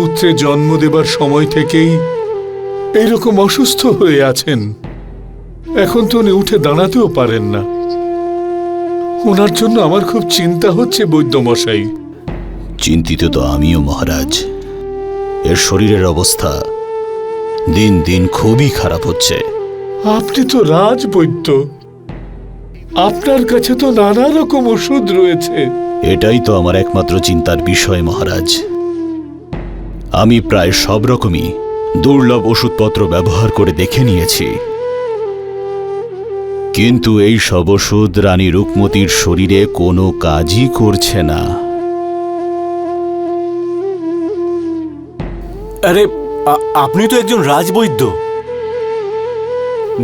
পুত্রে জন্ম দেবার সময় থেকেই এরকম অসুস্থ হয়ে আছেন। এখন তো উনি উঠে দাঁড়াতেও পারেন না। ওনার জন্য আমার খুব চিন্তা হচ্ছে বৈদ্যমশাই। চিন্তিত তো আমিও মহারাজ। এর শরীরের অবস্থা দিন দিন খুবই খারাপ হচ্ছে। আপনি তো রাজ বৈদ্য আপনার কাছে তো নানা রকম ওষুধ রয়েছে। এটাই তো আমার একমাত্র চিন্তার বিষয় মহারাজ। আমি প্রায় সব রকমই দুর্লভ ওষুধপত্র ব্যবহার করে দেখে নিয়েছি। কিন্তু এই সব ওষুধ রানী রূপমতির শরীরে কোনো কাজই করছে না। আরে আপনি তো একজন রাজবৈদ্য।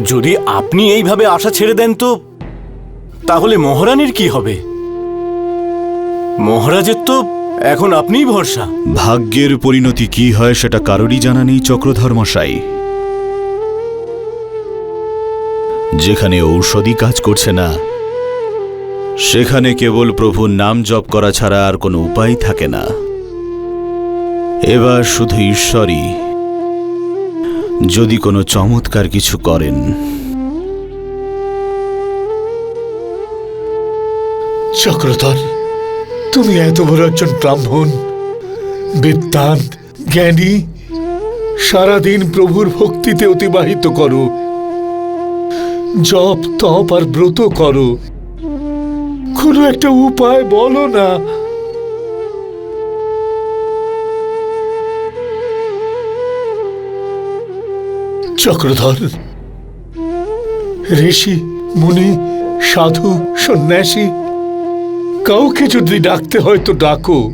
যদি আপনি এইভাবে আশা ছেড়ে দেন তো, তাহলে মহারানীর কি হবে? মহারাজের তো এখন আপনিই ভরসা। ভাগ্যের পরিণতি কি হয় সেটা কারোরই জানা নেই চক্রধর মশাই যেখানে ঔষধি কাজ করছে না সেখানে কেবল প্রভুর নাম জপ করা ছাড়া আর কোনো উপায় থাকে না। এবার শুধু ঈশ্বরই যদি কোনো চমৎকার কিছু করেন। চক্রধর তুমি এত বড় একজন ব্রাহ্মণ বিদ্যান জ্ঞানী, সারাদিন প্রভুর ভক্তিতে অতিবাহিত করো, জপ, তপ আর ব্রত করো। কোনো একটা উপায় বলো না। চক্রধর, ঋষি, মুনি, সাধু, সন্ন্যাসী কাউকে যদি ডাকতে হয় তো ডাকো।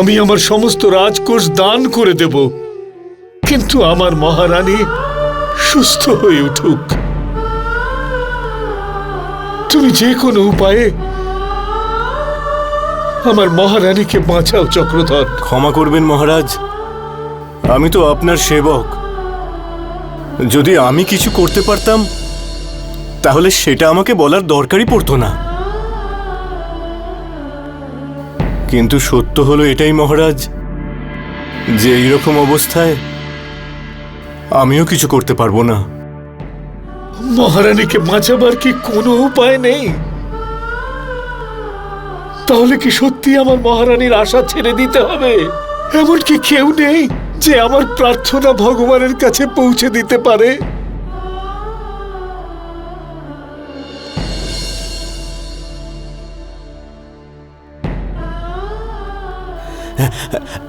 আমি আমার সমস্ত রাজকোষ দান করে দেব। কিন্তু আমার মহারানী সুস্থ হয়ে উঠুক। তুমি যে কোনো উপায়ে আমার মহারানীকে বাঁচাও, চক্রধর। ক্ষমা করবেন মহারাজ। আমি তো আপনার সেবক। যদি আমি কিছু করতে পারতাম, তাহলে সেটা আমাকে বলার দরকারই পড়তো না। কিন্তু সত্য হলো এটাই, মহারাজ, যে এইরকম অবস্থায় আমিও কিছু করতে পারব না। মহারানীকে বাঁচাবার কি কোনো উপায় নেই? তাহলে কি সত্যি আমার মহারানীর আশা ছেড়ে দিতে হবে? এমন কি কেউ নেই যে আমার প্রার্থনা ভগবানের কাছে পৌঁছে দিতে পারে।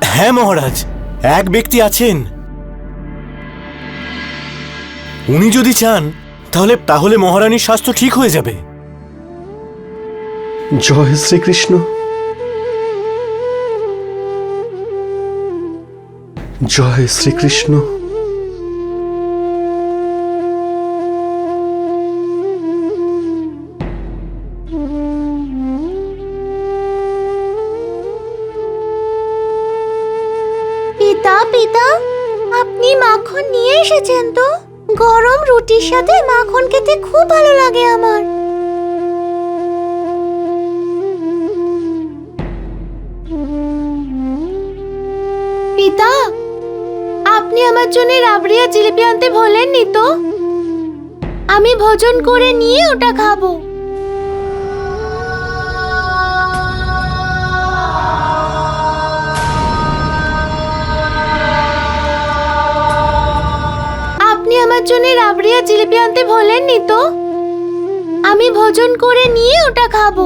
হ্যাঁ মহারাজ, এক ব্যক্তি আছেন। উনি যদি চান, তাহলে তাহলে মহারানীর স্বাস্থ্য ঠিক হয়ে যাবে। জয় শ্রীকৃষ্ণ। জয় শ্রীকৃষ্ণ। আপনি মাখন নিয়ে এসেছেন তো? গরম রুটির সাথে মাখন খেতে খুব ভালো লাগে আমার। পিতা, আপনি আমার জন্য রাবড়ি আর জিলিপি আনতে ভোলেননি তো? আমি ভোজন করে নিয়ে ওটা খাব। আমার জন্য রাবড়ি জিলিপি আনতে ভোলেননি তো? আমি ভোজন করে নিয়ে ওটা খাব।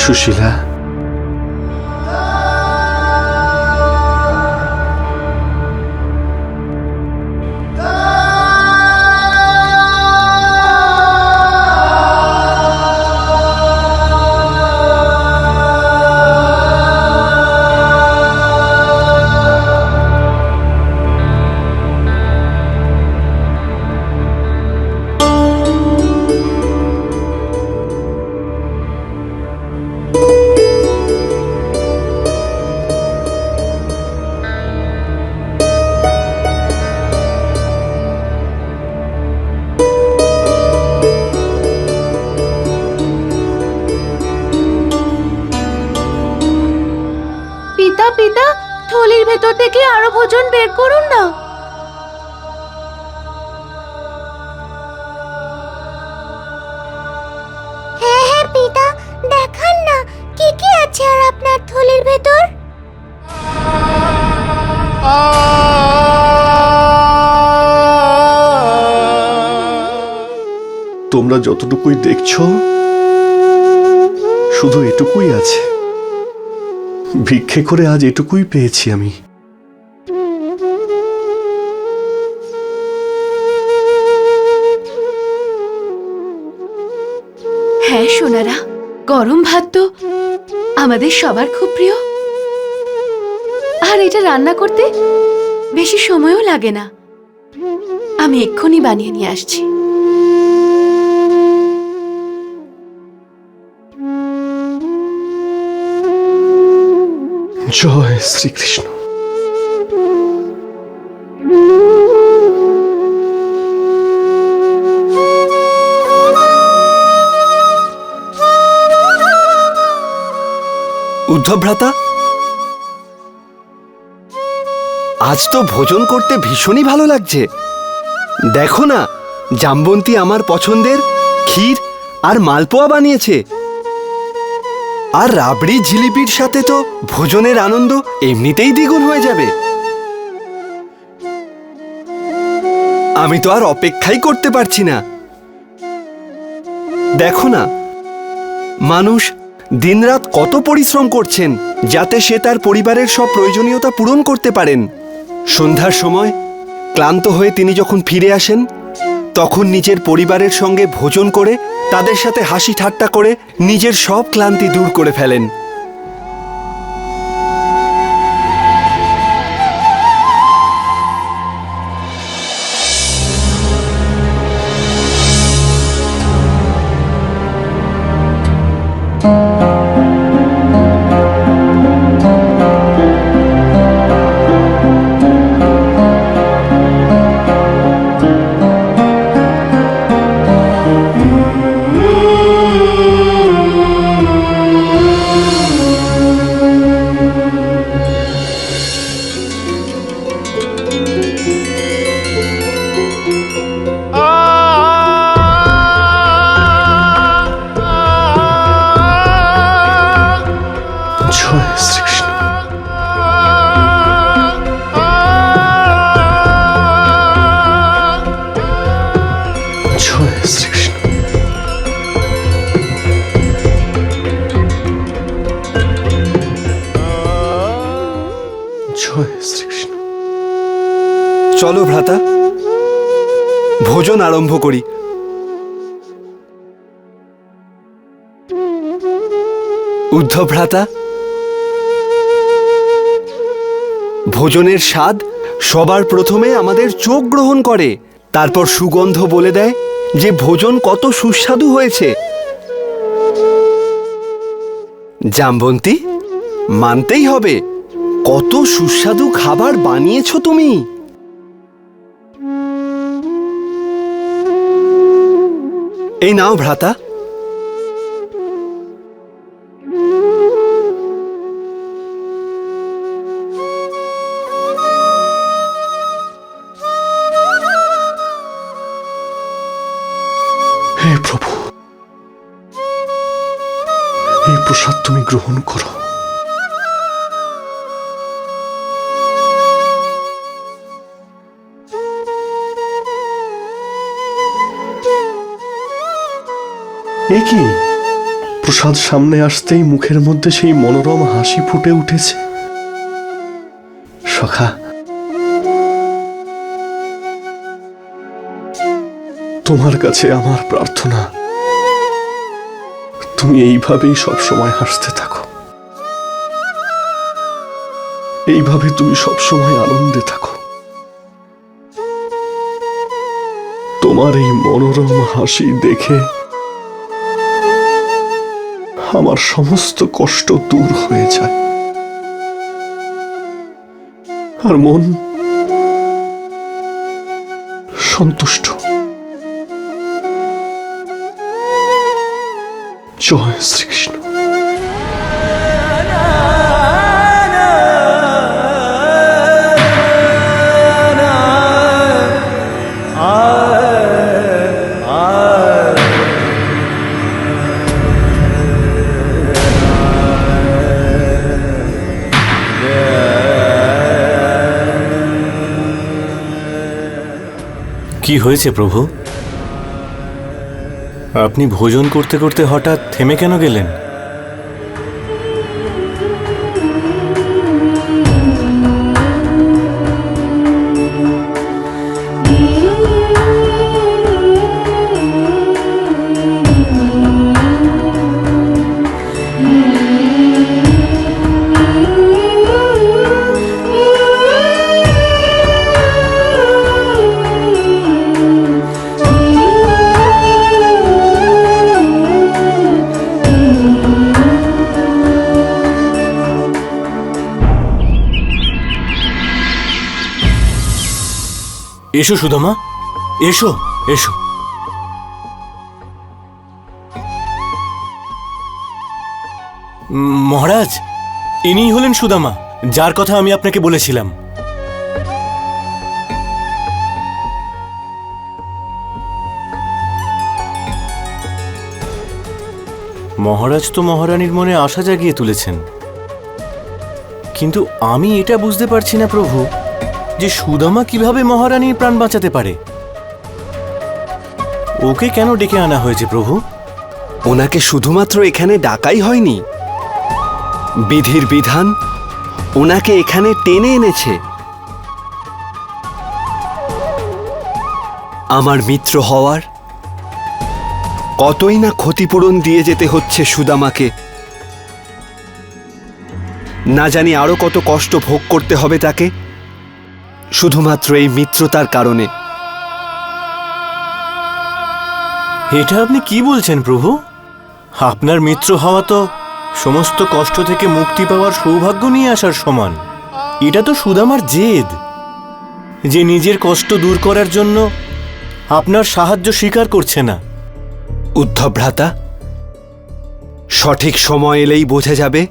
সুশীলা ভোজন বের করুন না। হ্যাঁ হ্যাঁ পিতা দেখান না কি কি আছে আর আপনার থলির ভেতর। তোমরা যতটুকুই দেখছ শুধু এটুকুই আছে। ভিক্ষে করে আজ এটুকুই পেয়েছি আমি। গরম ভাত তো আমাদের সবার খুব প্রিয়। আর এটা রান্না করতে বেশি সময়ও লাগে না। আমি এক্ষুনি বানিয়ে নিয়ে আসছি। জয় শ্রীকৃষ্ণ। উদ্ধব ভ্রাতা আজ তো ভোজন করতে ভীষণই ভালো লাগছে। দেখো না, জাম্বন্তী আমার পছন্দের ক্ষীর আর মালপোয়া বানিয়েছে। আর রাবড়ি জিলিপির সাথে তো ভোজনের আনন্দ এমনিতেই দ্বিগুণ হয়ে যাবে। আমি তো আর অপেক্ষাই করতে পারছি না। দেখো না, মানুষ দিনরাত কত পরিশ্রম করছেন যাতে সে তার পরিবারের সব প্রয়োজনীয়তা পূরণ করতে পারেন। সন্ধ্যার সময় ক্লান্ত হয়ে তিনি যখন ফিরে আসেন, তখন নিজের পরিবারের সঙ্গে ভোজন করে তাদের সাথে হাসি ঠাট্টা করে নিজের সব ক্লান্তি দূর করে ফেলেন। ভোজন আরম্ভ করি। উদ্ধব ভ্রাতা ভোজনের স্বাদ সবার প্রথমে আমাদের চোখ গ্রহণ করে, তারপর সুগন্ধ বলে দেয় যে ভোজন কত সুস্বাদু হয়েছে। জাম্বন্তী, মানতেই হবে, কত সুস্বাদু খাবার বানিয়েছো তুমি। এই নাও ভ্রাতা। প্রভু এই প্রসাদ তুমি গ্রহণ করো। এ কি? প্রসাদ সামনে আসতেই মুখের মধ্যে সেই মনোরম হাসি ফুটে উঠেছে। সখা। তোমার কাছে আমার প্রার্থনা। তুমি এইভাবেই সব সময় হাসতে থাকো। এইভাবে তুমি সব সময় আনন্দে থাকো। তোমার এই মনোরম হাসি দেখে আমার সমস্ত কষ্ট দূর হয়ে যায়। আর মন সন্তুষ্ট। জয় শ্রীকৃষ্ণ। কি হয়েছে প্রভু? আপনি ভোজন করতে করতে হঠাৎ থেমে কেন গেলেন? এসো সুদামা, এসো এসো। মহারাজ, ইনিই হলেন সুদামা, যার কথা আমি আপনাকে বলেছিলাম। মহারাজ তো মহারানীর মনে আশা জাগিয়ে তুলেছেন। কিন্তু আমি এটা বুঝতে পারছি না প্রভু। যে সুদামা কীভাবে মহারানীর প্রাণ বাঁচাতে পারে? ওকে কেন ডেকে আনা হয়েছে, প্রভু? ওনাকে শুধুমাত্র এখানে ডাকাই হয়নি। বিধির বিধান ওনাকে এখানে টেনে এনেছে। আমার মিত্র হওয়ার কতই না ক্ষতিপূরণ দিয়ে যেতে হচ্ছে সুদামাকে। না জানি আরও কত কষ্ট ভোগ করতে হবে তাকে। শুধুমাত্র এই মিত্রতার কারণে। এটা আপনি কি বলছেন প্রভু? আপনার মিত্র হওয়া তো সমস্ত কষ্ট থেকে মুক্তি পাওয়ার সৌভাগ্য নিয়ে আসার সমান। এটা তো সুদামার জেদ। যে নিজের কষ্ট দূর করার জন্য আপনার সাহায্য স্বীকার করছে না। উদ্ধব ভ্রাতা সঠিক সময় এলেই বোঝা যাবে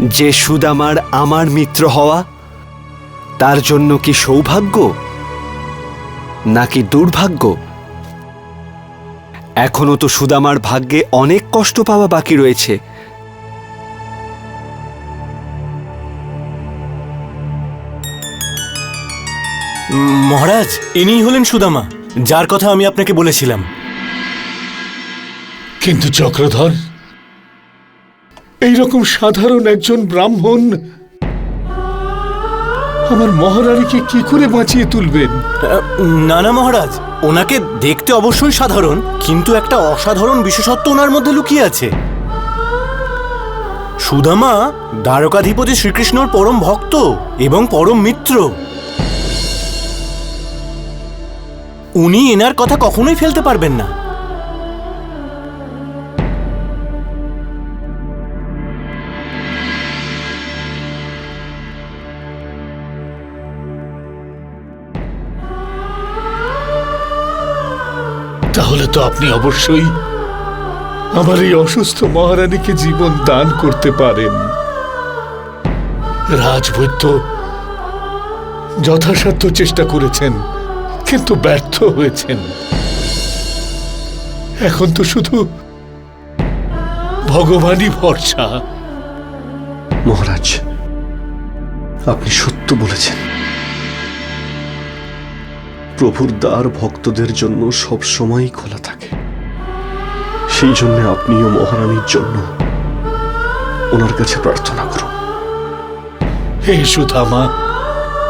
যে সুদামার আমার মিত্র হওয়া তার জন্য কি সৌভাগ্য? নাকি দুর্ভাগ্য? এখনও তো সুদামার ভাগ্যে অনেক কষ্ট পাওয়া বাকি রয়েছে। মহারাজ ইনিই হলেন সুদামা যার কথা আমি আপনাকে বলেছিলাম। কিন্তু চক্রধর এইরকম সাধারণ একজন ব্রাহ্মণ আমার মহারানীকে কি করে বাঁচিয়ে তুলবেন? না না, মহারাজ। ওনাকে দেখতে অবশ্যই সাধারণ, কিন্তু একটা অসাধারণ বিশেষত্ব ওনার মধ্যে লুকিয়ে আছে। সুদামা দ্বারকাধিপতি শ্রীকৃষ্ণর পরম ভক্ত এবং পরম মিত্র। উনি এনার কথা কখনোই ফেলতে পারবেন না। তাহলে তো আপনি অবশ্যই আমার এই অসুস্থ মহারানীকে জীবন দান করতে পারেন। রাজবৈদ্য যথাসাধ্য চেষ্টা করেছেন, কিন্তু ব্যর্থ হয়েছেন। এখন তো শুধু ভগবানই ভরসা। মহারাজ, আপনি সত্য বলেছেন। প্রভুর দ্বার ভক্তদের জন্য সব সময়ই খোলা থাকে। সেই জন্য আপনিও মহারানীর জন্য ওনার কাছে প্রার্থনা করুন। হে সুধামা,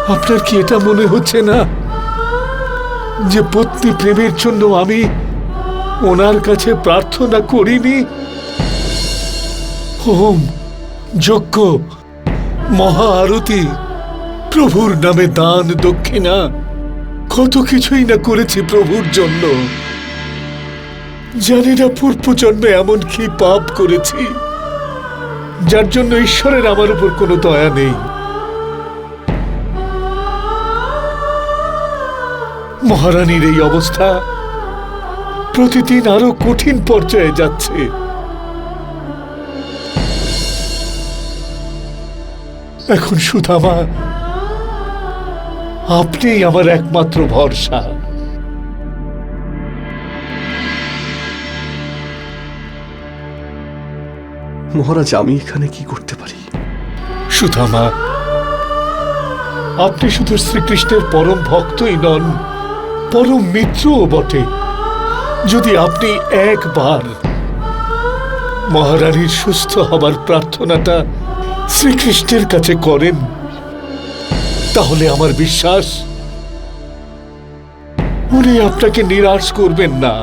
আপনার কি এটা মনে হচ্ছে না যে পত্নী প্রেমের জন্য আমি ওনার কাছে প্রার্থনা করিনি? হোম যজ্ঞ, মহা আরতি, প্রভুর নামে দান দক্ষিণা। কত কিছুই না করেছি প্রভুর জন্য। জানি না পূর্ব জন্মে এমন কি পাপ করেছি, যার জন্য ঈশ্বরের আমার উপর কোনো দয়া নেই। মহারানীর এই অবস্থা প্রতিদিন আরও কঠিন পর্যায়ে যাচ্ছে। এখন সুধামা আপনিই আমার একমাত্র ভরসা। মহারাজ আমি এখানে কি করতে পারি? সুধামা আপনি শুধু শ্রীকৃষ্ণের পরম ভক্তই নন পরম মিত্রও বটে। যদি আপনি একবার মহারানীর সুস্থ হবার প্রার্থনাটা শ্রীকৃষ্ণের কাছে করেন তাহলে আমার বিশ্বাস? উনি আপনাকে নিরাশ করবেন না।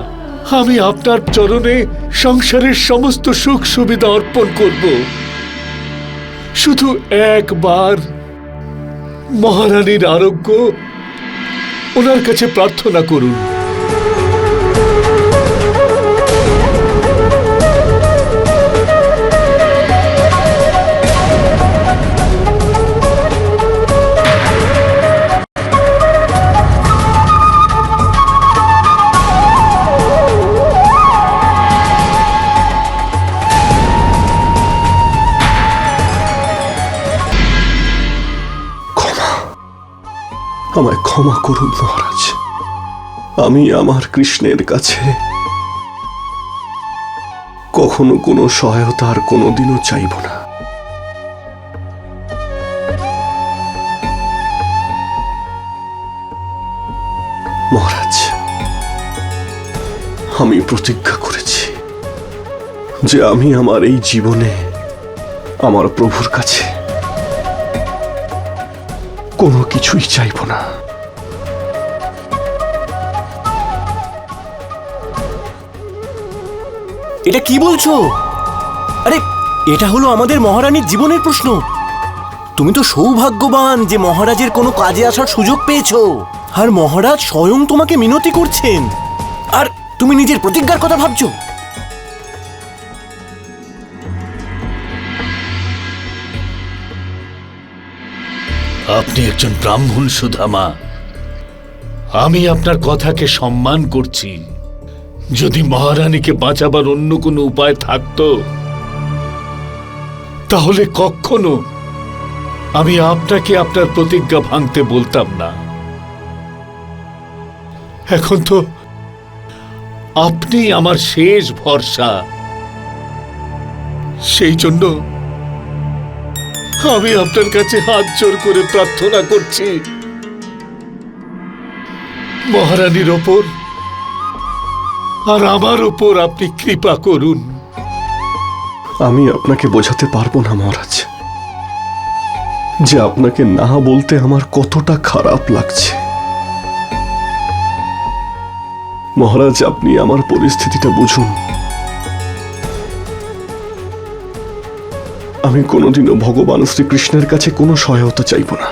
আমি আপনার চরণে সংসারের সমস্ত সুখ সুবিধা অর্পণ করব। শুধু একবার মহারানীর আরোগ্য ওনার কাছে প্রার্থনা করুন। আমায় ক্ষমা করুন, মহারাজ। আমি আমার কৃষ্ণের কাছে কখনো কোনো সহায়তার কোনোদিনও চাইব না। মহারাজ, আমি প্রতিজ্ঞা করেছি যে আমি আমার এই জীবনে আমার প্রভুর কাছে কোনো কিছুই চাইব না। এটা কি বলছো? আরে, এটা হলো আমাদের মহারানীর জীবনের প্রশ্ন। তুমি তো সৌভাগ্যবান যে মহারাজের কোনো কাজে আসার সুযোগ পেয়েছ। আর মহারাজ স্বয়ং তোমাকে মিনতি করছেন। আর তুমি নিজের প্রতিজ্ঞার কথা ভাবছ? আপনি একজন ব্রাহ্মণ সুধামা। আমি আপনার কথাকে সম্মান করছি। যদি মহারানীকে বাঁচাবার অন্য কোনো উপায় থাকতো, তাহলে কখনো আমি আপনাকে আপনার প্রতিজ্ঞা ভাঙতে বলতাম না। এখন তো আপনি আমার শেষ ভরসা। সেই জন্য আমি আপনার কাছে হাত জোর করে প্রার্থনা করছি। মহারানীর ওপর আর আমার ওপর আপনি কৃপা করুন। আমি আপনাকে বোঝাতে পারব না, মহারাজ। যে আপনাকে না বলতে আমার কতটা খারাপ লাগছে। মহারাজ, আপনি আমার পরিস্থিতিটা বুঝুন। আমি কোনোদিনও ভগবান শ্রীকৃষ্ণের কাছে কোনো সহায়তা চাইব না।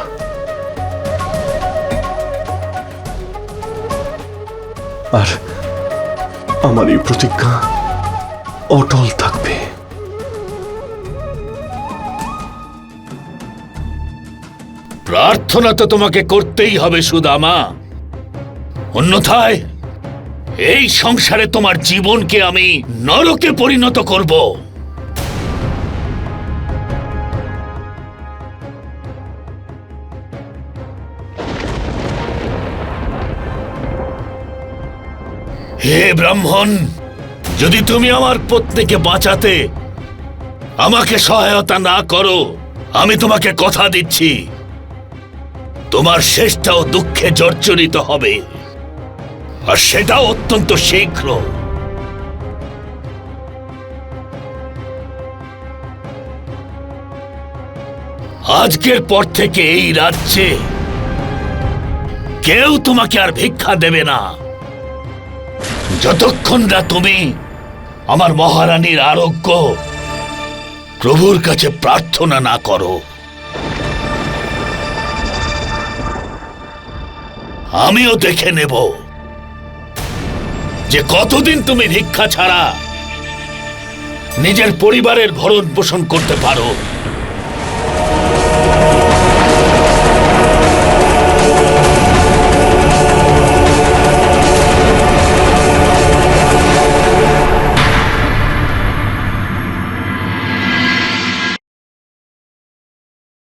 আর আমার এই প্রতিজ্ঞা অটল থাকবে। প্রার্থনা তো তোমাকে করতেই হবে, সুদামা। অন্যথায় এই সংসারে তোমার জীবনকে আমি নরকে পরিণত করব। হে ব্রাহ্মণ, যদি তুমি আমার পত্নীকে বাঁচাতে আমাকে সহায়তা না করো, আমি তোমাকে কথা দিচ্ছি। তোমার শেষটাও দুঃখে জর্জরিত হবে, আর সেটাও অত্যন্ত শীঘ্র। আজকের পর থেকে এই রাজ্যে কেউ তোমাকে আর ভিক্ষা দেবে না। যতক্ষণ না তুমি আমার মহারানীর আরোগ্য, প্রভুর কাছে প্রার্থনা না করো। আমিও দেখে নেব যে কতদিন তুমি ভিক্ষা ছাড়া নিজের পরিবারের ভরণ পোষণ করতে পারো।